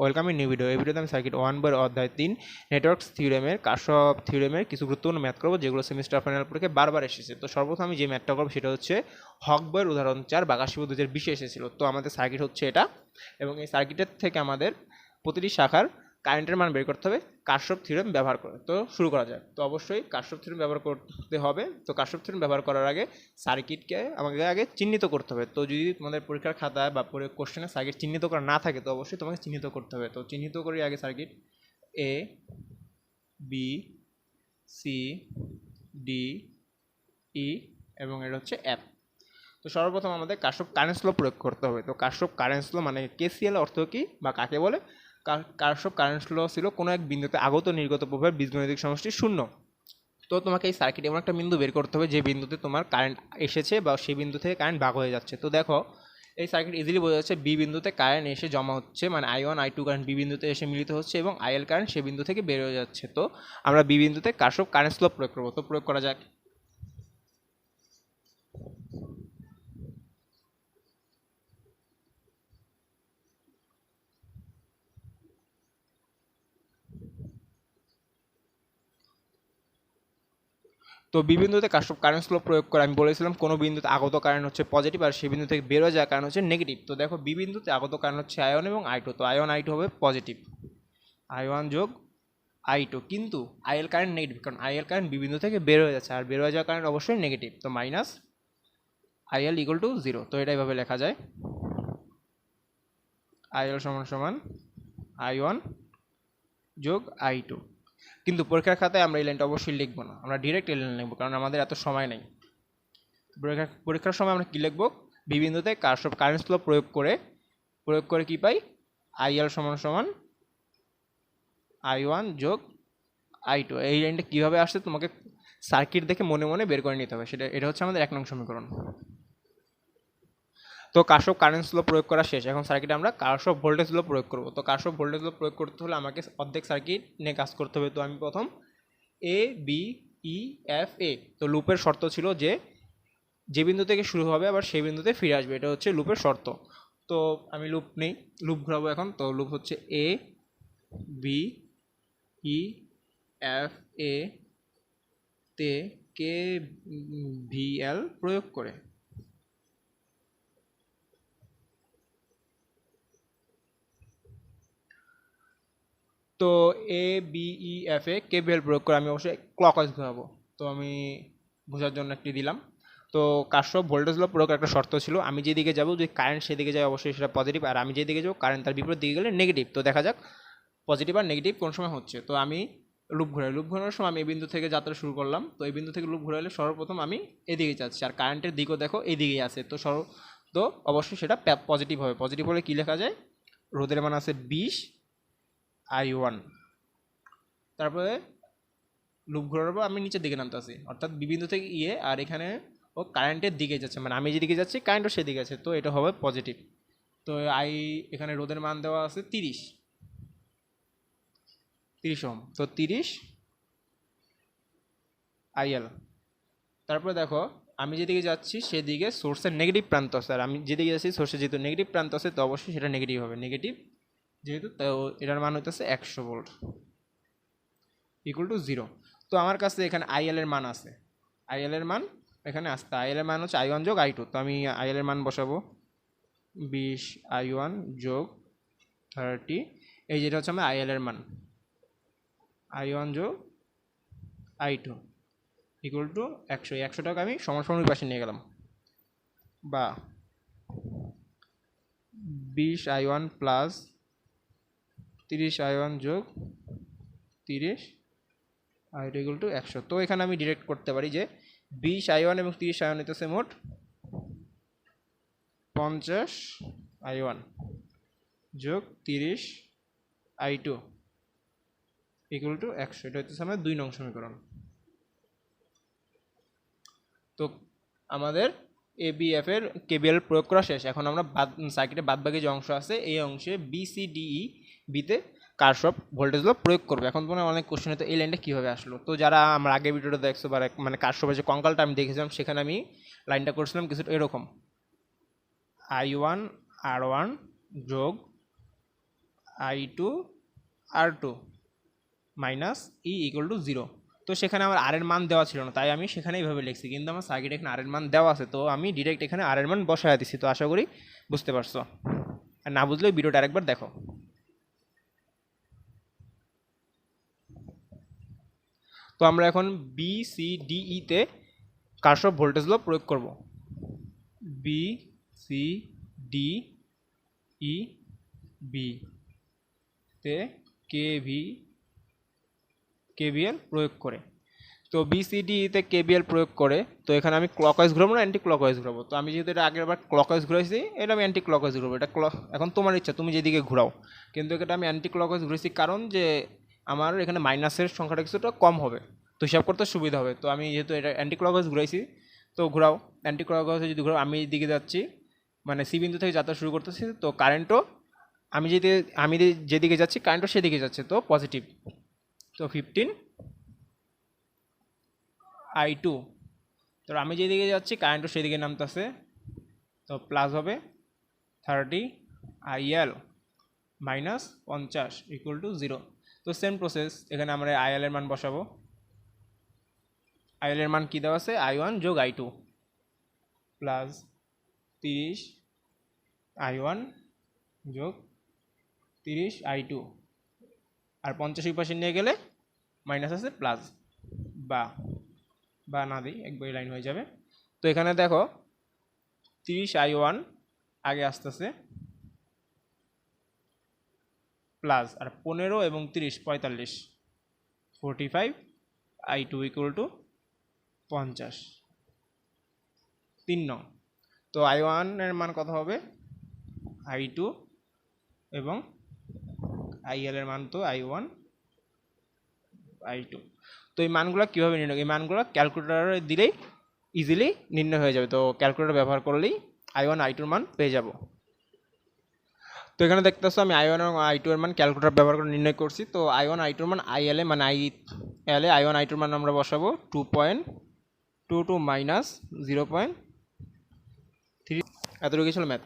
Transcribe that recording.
Welcome in new video. এই ভিডিওতে আমি সার্কিট ওয়ান বার অধ্যায় তিন, নেটওয়ার্কস থিওরেমের কাশপ থিওরেমের কিছু গুরুত্বপূর্ণ ম্যাথ করব, যেগুলো সেমিস্টার ফাইনাল পরীক্ষায় বারবার এসেছে। তো সর্বপ্রথম আমি যে ম্যাথটা করব সেটা হচ্ছে হক বইয়ের উদাহরণ চার বাগাশিব দু হাজার বিশে এসেছিল। তো আমাদের সার্কিট হচ্ছে এটা এবং এই সার্কিটের থেকে আমাদের প্রতিটি শাখার কারেন্টের মান বের করতে হবে কাশ্যপ থিওরেম ব্যবহার করে, তো শুরু করা যায় তো অবশ্যই কাশ্যপ থিওরেম ব্যবহার করতে হবে, তো কাশ্যপ থিওরেম ব্যবহার করার আগে সার্কিটকে আমাকে আগে চিহ্নিত করতে হবে। তো যদি তোমাদের পরীক্ষার খাতায় বা কোশ্চেনে সার্কিট চিহ্নিত করা না থাকে, তো অবশ্যই তোমাকে চিহ্নিত করতে হবে। তো চিহ্নিত করি আগে circuit A B C D E এবং এটা হচ্ছে অ্যাপ তো সর্বপ্রথম আমাদের কাশ্যপ কারেন্ট স্লো প্রয়োগ করতে হবে। তো কাশ্যপ কারেন্ট স্লো মানে কেসিএল অর্থ কি বা কাকে বলে? কাশ্যপ কারেন্ট স্লো ছিল, কোনো এক বিন্দুতে আগত নির্গত প্রভাবের বীজগণিতিক সমষ্টি শূন্য। তো তোমাকে এই সার্কিট এমন একটা বিন্দু বের করতে হবে যে বিন্দুতে তোমার কারেন্ট এসেছে বা সেই বিন্দু থেকে কারেন্ট ভাগ হয়ে যাচ্ছে। তো দেখো, এই সার্কিট ইজিলি বোঝা যাচ্ছে বি বিন্দুতে কারেন্ট এসে জমা হচ্ছে মানে I one I two current B বিন্দুতে এসে মিলিত হচ্ছে এবং আইএল কারেন্ট সে বিন্দু থেকে বের হয়ে যাচ্ছে। তো আমরা বি বিন্দুতে কাশ্যপ কারেন্ট স্লো প্রয়োগ করব? তো প্রয়োগ করা যাক। তো কাশ্যপ কারেন্ট স্লো প্রয়োগ করে আমি বলেছিলাম, কোনো বিন্দুতে আগত কারেন্ট হচ্ছে পজিটিভ আর সেই বিন্দু থেকে বেরোয় যাওয়ার কারণ হচ্ছে নেগেটিভ তো দেখো বিবিন্দুতে আগত কারেন্ট হচ্ছে আয়ন এবং আই টু তো আয়ন আই টু হবে পজিটিভ আই ওয়ান যোগ আই টু কিন্তু আইএল কারেন্ট নেগেটিভ কারণ আইএল কারেন্ট বিবিন্দু থেকে বের হয়ে যাচ্ছে, আর বের হয়ে যাওয়ার কারেন্ট অবশ্যই নেগেটিভ তো minus IL equal to zero তো এটা এইভাবে লেখা যায়। আইএল সমান সমান আই ওয়ান যোগ আই টু কিন্তু পরীক্ষার খাতায় আমরা এই লাইনটা অবশ্যই লিখব না। আমরা ডিরেক্ট এই লাইন লিখব, কারণ আমাদের এত সময় নেই। পরীক্ষা পরীক্ষার সময় আমরা কী লিখব? বিবিন্দুতে কারসব কারেন্ট স্লো প্রয়োগ করে প্রয়োগ করে কী পাই? আইএল সমান সমান আই ওয়ান যোগ আই টু এই লাইনটা কীভাবে আসছে তোমাকে সার্কিট দেখে মনে মনে বের করে নিতে হবে। সেটা এটা হচ্ছে আমাদের এক নং সমীকরণ। তো কাশব কারেন্ট স্লো প্রয়োগ করা শেষ? এখন সার্কিটে আমরা কাশব ভোল্টেজ লো প্রয়োগ করব। তো কাশব ভোল্টেজ লো প্রয়োগ করতে হলে আমাকে অর্ধেক সার্কিট নিয়ে কাজ করতে হবে। তো আমি প্রথম এ বি ই এফ এ তো লুপের শর্ত ছিল যে যে বিন্দু থেকে শুরু হবে আবার সেই বিন্দুতে ফিরে আসবে। এটা হচ্ছে লুপের শর্ত। তো আমি লুপ নেই লুপ ঘোরাবো এখন। তো লুপ হচ্ছে এ বি ই এফ এ তে কে ভি এল প্রয়োগ করে। তো A B E F A KVL প্রয়োগ করে আমি অবশ্যই ক্লকওয়াইজ ঘোরাবো তো আমি বোঝার জন্য একটি দিলাম। তো কাশ্যপ ভোল্টেজ লো প্রয়োগ একটা শর্ত ছিল। আমি যেদিকে যাব, যদি কারেন্ট সেদিকে যায়, অবশ্যই সেটা পজিটিভ আর আমি যেদিকে যাব কারেন্ট তার বিপরীত দিকে গেলে নেগেটিভ তো দেখা যাক পজিটিভ আর নেগেটিভ কোন সময় হচ্ছে। তো আমি লুপ ঘুরাই। লুপ ঘোরানোর সময় আমি এই বিন্দু থেকে যাত্রা শুরু করলাম। তো এই বিন্দু থেকে লুপ ঘুরাইলে সর্বপ্রথম আমি এদিকে যাচ্ছি। আর কারেন্টের দিকও দেখো এইদিকেই আছে। তো সর্ব তো অবশ্যই সেটা পজিটিভ হবে। পজিটিভ হলে কী লেখা যায়? রোদের মান আছে বিশ। I one. তারপরে লুপ ঘোরার পর আমি নিচের দিকে নামতে আসি অর্থাৎ বিভিন্ন থেকে ইয়ে আর এখানে ও কারেন্টের দিকে যাচ্ছে। মানে আমি যেদিকে যাচ্ছি কারেন্টও সেদিকে আছে। তো এটা হবে পজিটিভ তো আই, এখানে রোদের মান দেওয়া আছে তিরিশ। তিরিশ ওম তো তিরিশ আইএল তারপরে দেখো, আমি যেদিকে যাচ্ছি, সেদিকে সোর্সের নেগেটিভ প্রান্ত আছে। আর আমি যেদিকে যাচ্ছি সোর্সের যেহেতু নেগেটিভ প্রান্ত আছে, তো অবশ্যই সেটা নেগেটিভ হবে। নেগেটিভ যেহেতু, তো এটার মান হইতেছে একশো ভোল্ট ইকুয়াল টু জিরো তো আমার কাছে এখানে আইএল এর মান আছে। আইএল এর মান এখানে আসতে আইএল এর মান হচ্ছে আই ওয়ান যোগ আই টু তো আমি আইএল এর মান বসাবো। বিশ আই ওয়ান যোগ থার্টি এই যেটা হচ্ছে আমার আইএল এর মান। আই ওয়ান যোগ আই টু ইকুয়াল টু একশো। একশো টাকা আমি সমান পাশে নিয়ে গেলাম। বা বিশ আই ওয়ান প্লাস তিরিশ আই ওয়ান যোগ তিরিশ আই টু টু একশো। তো এখানে আমি ডিরেক্ট করতে পারি যে বিশ আই ওয়ান এবং তিরিশ আই ওয়ান মোট পঞ্চাশ আই ওয়ান যোগ তিরিশ আই টু ইকুয়াল টু একশো। এটা হচ্ছে আমার দুই নং সমীকরণ। তো আমাদের এ বি এফ এর কেবিএল প্রয়োগ করা শেষ। এখন আমরা বাদ সার্কিটে বাদবাকি যে অংশ আছে, এই অংশে বি সি ডিই বিতে কারশপ ভোল্টেজ লো প্রয়োগ করবে? এখন তোমার অনেক কোশ্চেন তো এই লাইনটা কীভাবে আসলো? তো যারা আমার আগে ভিডিওটা দেখছ বা মানে কারশপের যে কঙ্কালটা আমি দেখেছিলাম, সেখানে আমি লাইনটা করছিলাম কিছুটা এরকম। আই ওয়ান আর ওয়ান যোগ I two R two minus E equal to zero তো সেখানে আমার আর এর মান দেওয়া ছিল না, তাই আমি সেখানে এইভাবে লিখছি। কিন্তু আমার সার্কিট এখানে আর এর মান দেওয়া আছে, তো আমি ডিরেক্ট এখানে আর এর মান বসায় দিছি, তো আশা করি বুঝতে পারছ। আর না বুঝলে ভিডিওটা আরেকবার দেখো। তো আমরা এখন বি সি ডি ইতে কারশফ ভোল্টেজ ল প্রয়োগ করব? B C D E B তে কে ভি কেবিএল প্রয়োগ করে। তো বিসিডিতে কেবিএল প্রয়োগ করে। তো এখানে আমি ক্লকওয়াইজ ঘুরাবো না অ্যান্টি ক্লকওয়াইজ ঘুরাবো? তো আমি যেহেতু এটা আগের বার ক্লকওয়াইজ ঘুরাইছি, এটা আমি অ্যান্টি ক্লকওয়াইজ ঘুরাবো। এটা ক্লক এখন তোমার ইচ্ছা, তুমি যেদিকে ঘুরাও। কিন্তু এটা আমি অ্যান্টি ক্লকওয়াইজ ঘুরেছি কারণ যে আমার এখানে মাইনাসের সংখ্যাটা কিছুটা কম হবে। তো হিসাব করতে সুবিধা হবে। তো আমি যেহেতু এটা অ্যান্টি ক্লকওয়াইজ ঘুরাইছি, তো ঘুরাও। অ্যান্টি ক্লকওয়াইজ যদি ঘুরাও, আমি এই দিকে যাচ্ছি মানে সি বিন্দু থেকে যাত্রা শুরু করতেছি, তো কারেন্টও আমি যেদিকে আমি যেদিকে যাচ্ছি কারেন্টও সেদিকে যাচ্ছে, তো পজিটিভ তো ফিফটিন আই টু তো আমি যেদিকে যাচ্ছি কারেন্টও সেদিকে নামতেছে, তো প্লাস হবে থার্টি আইএল মাইনাস পঞ্চাশ ইকুয়াল টু জিরো তো সেম প্রসেস এখানে আমরা আইএল এর মান বসাবো। আইএল এর মান কী দেওয়া আছে? আই ওয়ান যোগ আই টু প্লাস তিরিশ আই ওয়ান যোগ তিরিশ আই টু আর পঞ্চাশ পাশে নিয়ে গেলে মাইনাস আছে প্লাস বা বা না দিই, একবারই লাইন হয়ে যাবে। তো এখানে দেখো, তিরিশ আই ওয়ান আগে আসতেছে। প্লাস আর পনেরো এবং তিরিশ, পঁয়তাল্লিশ। Forty five, I two equal to পঞ্চাশ। তিন নং। তো আই ওয়ানের মান কত হবে? আই টু এবং আইএল এর মান তো আই ওয়ান আই টু। তো এই মানগুলো কীভাবে নির্ণয় এই মানগুলো ক্যালকুলেটারে দিলেই ইজিলি নির্ণয় হয়ে যাবে। তো ক্যালকুলেটার ব্যবহার করলেই আই ওয়ান, আই টুর মান পেয়ে যাব। তো এখানে দেখতেছো আমি আই ওয়ান এবং আই টু এর মান ক্যালকুলেটার ব্যবহার করে নির্ণয় করছি। তো আই ওয়ান আই টুর মান আই এল এ মানে আই এল এ আই ওয়ান আই টুর মান আমরা বসাবো two point two two minus zero point three এতটুকু ছিল ম্যাথ